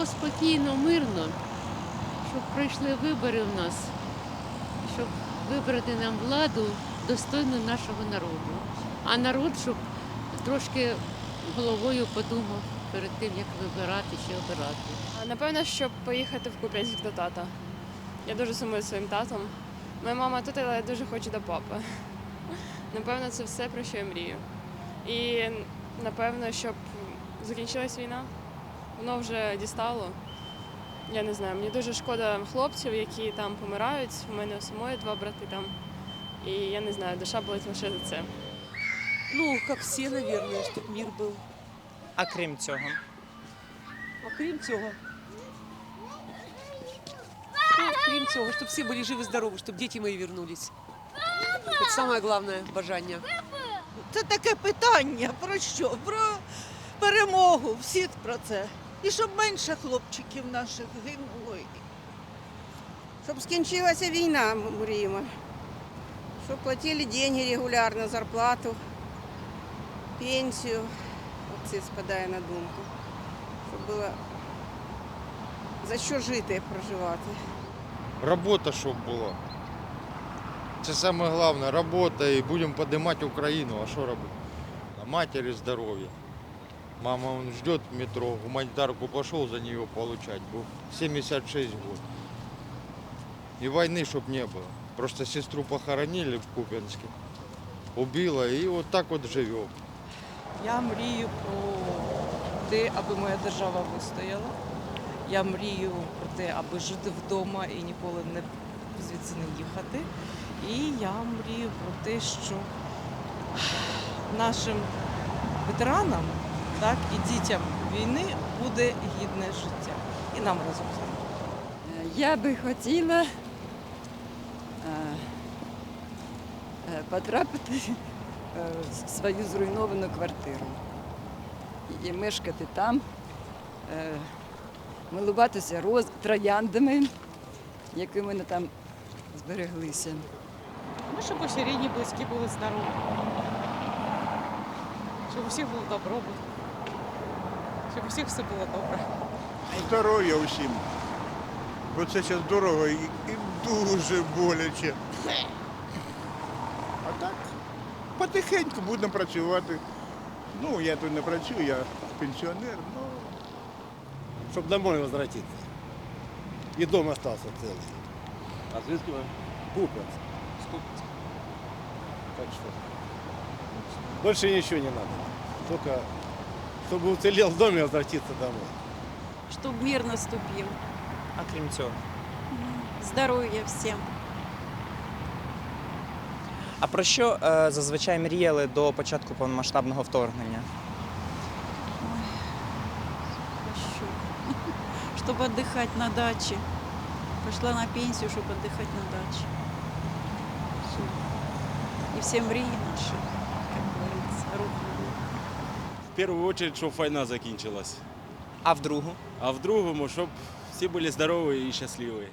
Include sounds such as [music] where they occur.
було спокійно, мирно, щоб пройшли вибори в нас, щоб вибрати нам владу достойну нашого народу. А народ, щоб трошки головою подумав перед тим, як вибирати чи обирати. Напевно, щоб поїхати в Куп'янськ до тата. Я дуже сумую своїм татом. Моя мама тут, але я дуже хочу до папи. Напевно, це все, про що я мрію. І напевно, щоб закінчилась війна. Воно вже дістало. Я не знаю, мені дуже шкода хлопців, які там помирають. У мене у самої два брати там. І я не знаю, душа болить лише за це. Ну, как все, наверное, чтобы мир был. А крім цього, А крім цього. Ну, крім цього, щоб всі були живі, здорові, щоб діти мої вернулись. Це саме головне бажання. Це таке питання про що? Про перемогу, всі про це. І щоб менше хлопчиків наших гинуло. Щоб скінчилася війна, м- мріємо. Щоб платили деньги регулярно, зарплату, пенсію. Оце спадає на думку. Щоб було за що жити і проживати. Робота, щоб була. Це саме головне, робота і будемо піднімати Україну. А що робити? А матері здоров'я. Мама он ждет метро, гуманитарку пошел за нее получать, бо 76 год. И войны, чтоб не было. Просто сестру похоронили в Купянске, убила, и вот так вот живем. Я мрію про те, аби моя держава вистояла. Я мрію про те, аби жити вдома і ніколи не звідси не їхати. І я мрію про те, що нашим ветеранам, так і дітям війни буде гідне життя. І нам разом з ними. Я би хотіла е, е, потрапити е, в свою зруйновану квартиру і мешкати там, милуватися роз... трояндами, які в мене там збереглися. Ну, щоб усі рідні, близькі були здорові. Щоб у всіх було добробут. Щоб у всіх все було добре. Здоров'я усім. Бо це зараз дорого і, і дуже боляче. А так, потихеньку будемо працювати. Ну, я тут не працюю, я пенсіонер, ну. Щоб домой возвратиться. І дом остался целый. а звідки ви? Купец. Так что больше ничего не надо. Только чтобы уцелел в доме и возвратиться домой. Щоб мир наступив, А крім цього. здоров'я всім. А про що е, зазвичай мріяли до початку повномасштабного вторгнення? Хочу. [laughs] Чтобы отдыхать на даче. Пошла на пенсию, чтобы отдыхать на даче. Всё. И все мрии наши, как говорится, рухнули. В первую очередь, щоб війна закінчилась. А в другу? А в другому, щоб всі були здорові і щасливі.